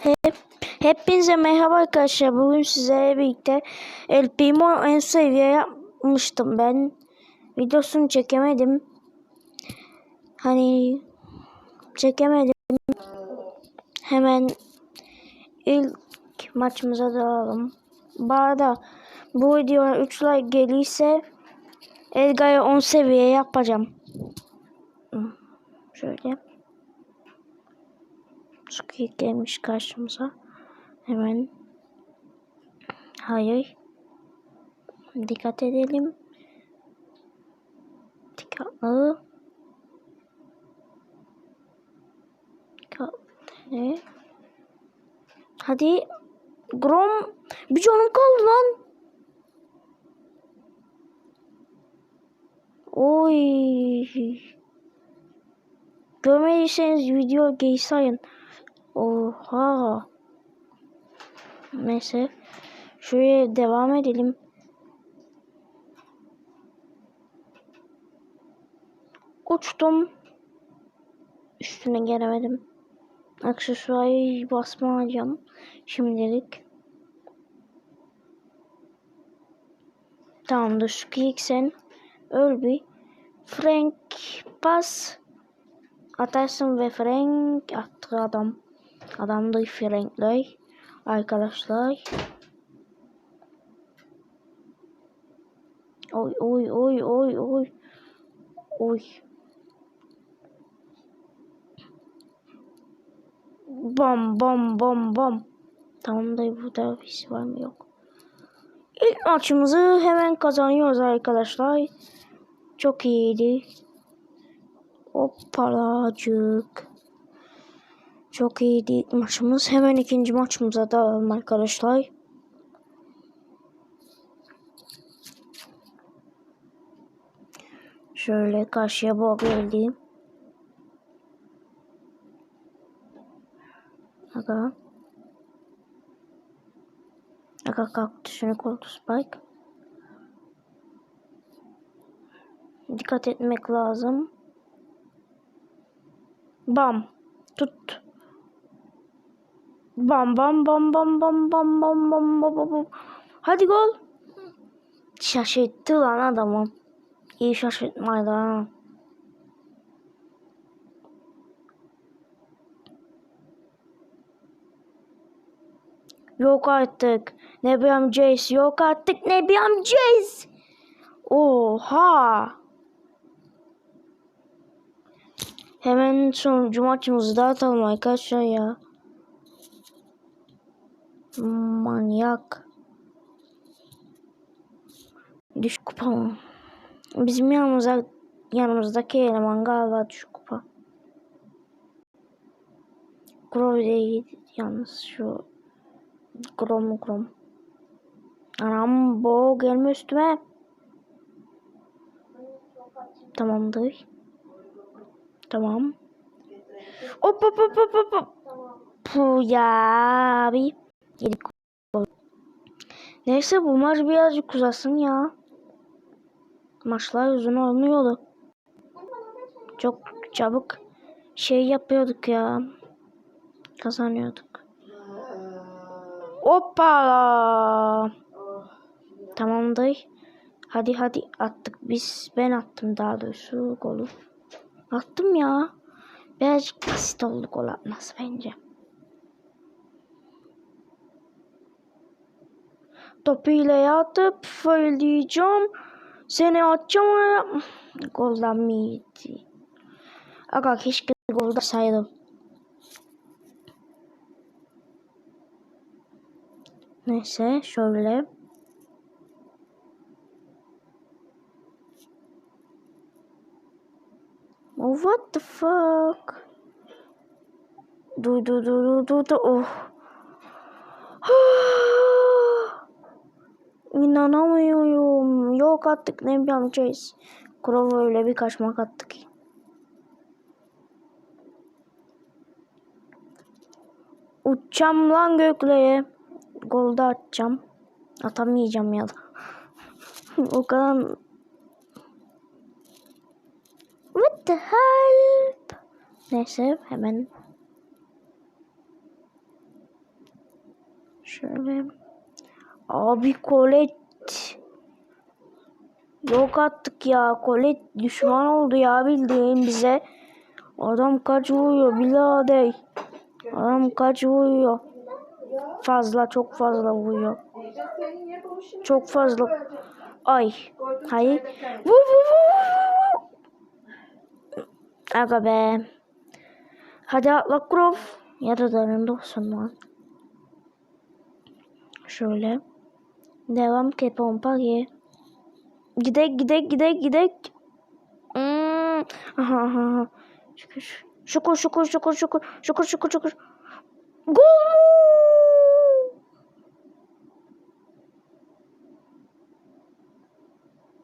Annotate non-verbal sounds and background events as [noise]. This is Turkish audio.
Hep, hepinize merhaba arkadaşlar. Bugün sizlerle birlikte El Primo en seviye yapmıştım ben. Videosunu çekemedim. Hani çekemedim. Hemen ilk maçımıza dalalım. Bu arada bu videoya 3 like gelirse Edgar'ı 10 seviye yapacağım. Şöyle. Squid gelmiş karşımıza. Hemen. Hayır. Dikkat edelim. Dikkatli. Dikkatli. Hadi. Grom. Bir canım kaldı lan. Oy. Görmediyseniz video gay sayın. Oha. Neyse. Şuraya devam edelim. Uçtum. Üstüne gelemedim. Aksesuarı basmayacağım. Şimdilik. Tamamdır. Squeak sen. Öl bir. Frank bas. Atarsın ve Frank attı adam. Adam da Frank'ler. Arkadaşlar. Oy oy oy oy oy. Oy. Bam bam bam bam. Tamam da burada bir şey var mı yok. İlk maçımızı hemen kazanıyoruz arkadaşlar. Çok iyiydi. Hoppalacık. Çok iyiydi ilk maçımız. Hemen ikinci maçımıza dalalım arkadaşlar. Şöyle karşıya bol geldi. Aga. Aga kaktüsünü koldu Spike. Dikkat etmek lazım. Bam. Bam bam bam bam bam bam bam bam bam bam. Hadi gol. Şaşırttı lan adamı. İyi şaşırtmaydı ha. Yok artık. Nebi amcayız. Yok artık Nebi amcayız. Oha. Hemen sonuncu maçımızı da atalım arkadaşlar ya. Manyak. Düşük kupa mı? Bizim yanımıza, yanımızdaki eleman galiba düşük kupa. Grove yalnız şu Grom Grom. Anam bo gelme üstüme. Tamamdır. Tamam. Hop hop hop hop. hop. Puh ya abi. Yedik. Neyse bu maç birazcık uzasın ya. Maçlar uzun olmuyordu. Çok çabuk şey yapıyorduk ya. Kazanıyorduk. Hoppa. Tamamdır. Hadi hadi attık biz. Ben attım daha doğrusu golü. Attım ya. Birazcık basit oldu gol atması bence. Topu ile yatıp fırlayacağım. Seni atacağım. Golden miydi? Aga keşke golda saydım. Neyse şöyle. Oh, what the fuck? Dur dur dur dur dur. Oh. [gasps] İnanamıyorum. Yok attık ne yapacağız? Kurova öyle bir kaçmak attık. Uçacağım lan göklere. Golda atacağım. Atamayacağım ya da. [laughs] o kadar... What the hell? Neyse hemen Şöyle. Abi Colette. Yok attık ya. Colette düşman oldu ya bildiğin bize. Adam kaç vuruyor birader. Adam kaç vuruyor. Fazla çok fazla vuruyor. Çok fazla. Ay. Hayır. Vur vur vur. Aga be. Hadi atla Grove. Ya da darında olsun lan. Şöyle. Devam ke pompa ye. Gidek gidek gidek gidek. Hmm. Aha, aha. Şükür. Şükür şükür şükür şükür şükür şükür şükür. Gol mu?